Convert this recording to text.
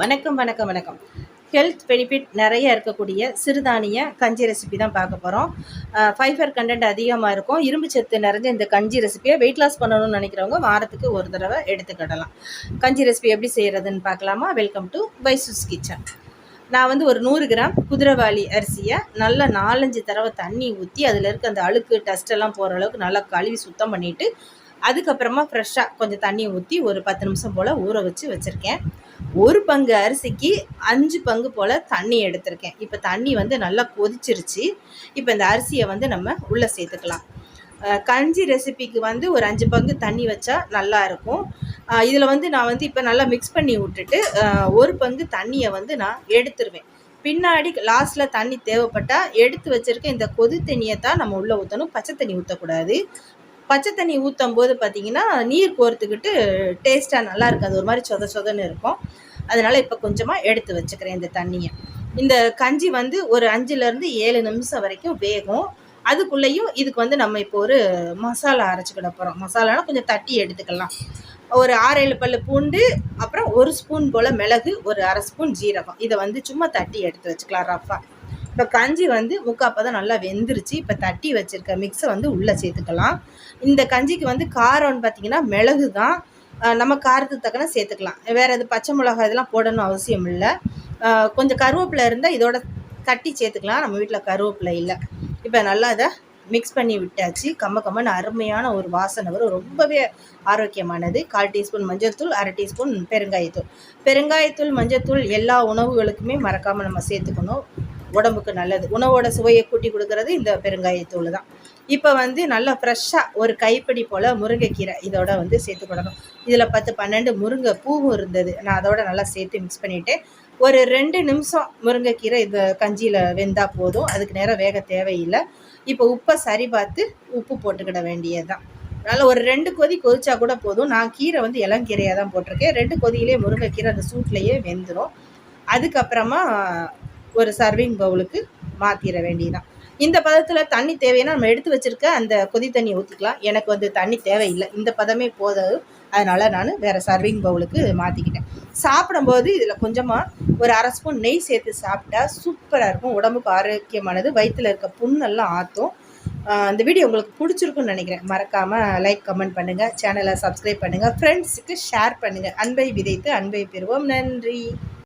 வணக்கம் வணக்கம் வணக்கம். ஹெல்த் பெனிஃபிட் நிறைய இருக்கக்கூடிய சிறுதானிய கஞ்சி ரெசிபி தான் பார்க்க போகிறோம் ஃபைபர் கண்டென்ட் அதிகமாக இருக்கும். இரும்பு சத்து நிறைஞ்ச இந்த கஞ்சி ரெசிபியை வெயிட் லாஸ் பண்ணணும்னு நினைக்கிறவங்க வாரத்துக்கு ஒரு தடவை எடுத்துக்கிடலாம். கஞ்சி ரெசிபி எப்படி செய்கிறதுன்னு பார்க்கலாமா? வெல்கம் டு வைசூஸ் கிச்சன் நான் வந்து ஒரு நூறு கிராம் குதிரைவாளி அரிசியை நல்லா நாலஞ்சு தடவை தண்ணி ஊற்றி அதில் இருக்க அந்த அழுக்கு டஸ்ட்டெல்லாம் போகிற அளவுக்கு நல்லா கழுவி சுத்தம் பண்ணிவிட்டு அதுக்கப்புறமா ஃப்ரெஷ்ஷாக கொஞ்சம் தண்ணி ஊற்றி ஒரு பத்து நிமிஷம் போல் ஊற வச்சு வச்சுருக்கேன். ஒரு பங்கு அரிசிக்கு அஞ்சு பங்கு போல் தண்ணி எடுத்திருக்கேன். இப்போ தண்ணி வந்து நல்லா கொதிச்சிருச்சு. இப்போ இந்த அரிசியை வந்து நம்ம உள்ளே சேர்த்துக்கலாம். கஞ்சி ரெசிபிக்கு வந்து ஒரு அஞ்சு பங்கு தண்ணி வச்சா நல்லா இருக்கும். இதில் வந்து நான் வந்து இப்போ நல்லா மிக்ஸ் பண்ணி விட்டுட்டு ஒரு பங்கு தண்ணியை வந்து நான் எடுத்துருவேன். பின்னாடி லாஸ்ட்டில் தண்ணி தேவைப்பட்டால் எடுத்து வச்சுருக்க இந்த கொதி தண்ணியை தான் நம்ம உள்ளே ஊற்றணும் பச்சை தண்ணி ஊற்றக்கூடாது பச்சை தண்ணி ஊற்றும் போது பார்த்தீங்கன்னா நீர் கோர்த்துக்கிட்டு டேஸ்ட்டாக நல்லா இருக்காது. ஒரு மாதிரி சொத சொதன்னு இருக்கும். அதனால் இப்போ கொஞ்சமாக எடுத்து வச்சுக்கிறேன் இந்த தண்ணியை. இந்த கஞ்சி வந்து ஒரு அஞ்சுலேருந்து ஏழு நிமிஷம் வரைக்கும் வேகும். அதுக்குள்ளேயும் இதுக்கு வந்து நம்ம இப்போ ஒரு மசாலா அரைச்சிக்கிட போகிறோம் மசாலானா கொஞ்சம் தட்டி எடுத்துக்கலாம். ஒரு ஆறு ஏழு பல்லு பூண்டு அப்புறம் ஒரு ஸ்பூன் போல் மிளகு ஒரு அரை ஸ்பூன் ஜீரகம். இதை வந்து சும்மா தட்டி எடுத்து வச்சுக்கலாம் ரஃபாக இப்போ கஞ்சி வந்து முக்காப்பதம் நல்லா வெந்துருச்சு. இப்போ தட்டி வச்சுருக்க மிக்ஸை வந்து உள்ளே சேர்த்துக்கலாம். இந்த கஞ்சிக்கு வந்து காரம்னு பார்த்தீங்கன்னா மிளகு தான் நம்ம காரத்துக்கு தக்கன சேர்த்துக்கலாம். வேறு எது பச்சை மிளகாய் இதெல்லாம் போடணும் அவசியம் இல்லை. கொஞ்சம் கருவேப்பிலை இருந்தால் இதோட தட்டி சேர்த்துக்கலாம். நம்ம வீட்டில் கருவேப்பிலை இல்லை. இப்போ நல்லா இதை மிக்ஸ் பண்ணி விட்டாச்சு. கம்ம கம்மன்னு அருமையான ஒரு வாசனை வரும். ரொம்பவே ஆரோக்கியமானது. கால் டீஸ்பூன் மஞ்சள் தூள் அரை டீஸ்பூன் பெருங்காயத்தூள். பெருங்காயத்தூள் மஞ்சள் தூள் எல்லா உணவுகளுக்குமே மறக்காமல் நம்ம சேர்த்துக்கணும். உடம்புக்கு நல்லது. உணவோட சுவையை கூட்டி கொடுக்கறது இந்த பெருங்காயத்தூள் தான். இப்போ வந்து நல்லா ஃப்ரெஷ்ஷாக ஒரு கைப்பிடி போல் முருங்கைக்கீரை இதோட வந்து சேர்த்துக்கிடணும் இதில் பத்து பன்னெண்டு முருங்கை பூவும் இருந்தது. நான் அதோட நல்லா சேர்த்து மிக்ஸ் பண்ணிவிட்டு ஒரு ரெண்டு நிமிஷம் முருங்கைக்கீரை இந்த கஞ்சியில் வெந்தால் போதும். அதுக்கு நேரம் வேக தேவையில்லை. இப்போ உப்பை சரி பார்த்து உப்பு போட்டுக்கிட வேண்டியது தான் அதனால் ஒரு ரெண்டு கொதி கொதிச்சா கூட போதும். நான் கீரை வந்து இளங்கீரையாக தான் போட்டிருக்கேன். ரெண்டு கொதியிலே முருங்கைக்கீரை அந்த சூட்லேயே வெந்துடும் அதுக்கப்புறமா ஒரு சர்விங் பவுலுக்கு மாற்றிட வேண்டியதான் இந்த பதத்தில் தண்ணி தேவைன்னா நம்ம எடுத்து வச்சுருக்க அந்த கொதி தண்ணி ஊற்றிக்கலாம் எனக்கு வந்து தண்ணி தேவையில்லை. இந்த பதமே போதும் அதனால் நான் வேறு சர்விங் பவுலுக்கு மாற்றிக்கிட்டேன் சாப்பிடும்போது இதில் கொஞ்சமாக ஒரு அரை ஸ்பூன் நெய் சேர்த்து சாப்பிட்டா சூப்பராக இருக்கும். உடம்புக்கு ஆரோக்கியமானது. வயிற்றில் இருக்க புண்ணெல்லாம் ஆற்றும் இந்த வீடியோ உங்களுக்கு பிடிச்சிருக்குன்னு நினைக்கிறேன். மறக்காமல் லைக் கமெண்ட் பண்ணுங்கள் சேனலை சப்ஸ்கிரைப் பண்ணுங்கள் ஃப்ரெண்ட்ஸுக்கு ஷேர் பண்ணுங்கள் அன்பை விதைத்து அன்பை பெறுவோம். நன்றி.